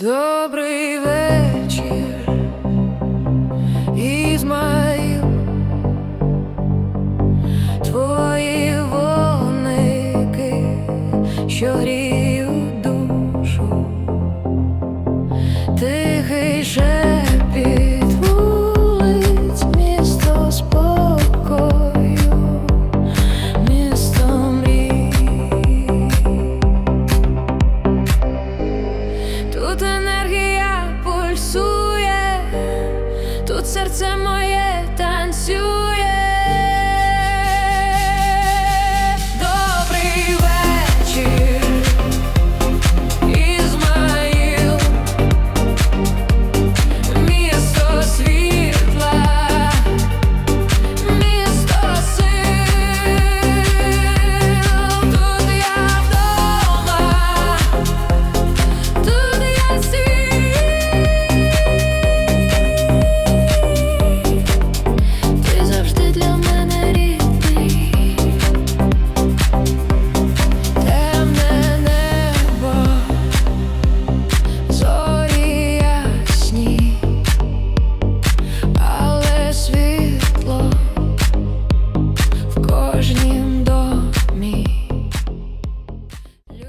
Добрий вечір, Ізмаїл, твої вогники, що гріють душу, тихий шепіт psuje Tu serce moje tańcuje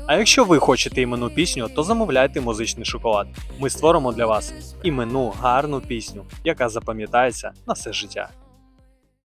А якщо ви хочете іменну пісню, то замовляйте музичний шоколад. Ми створимо для вас іменну гарну пісню, яка запам'ятається на все життя.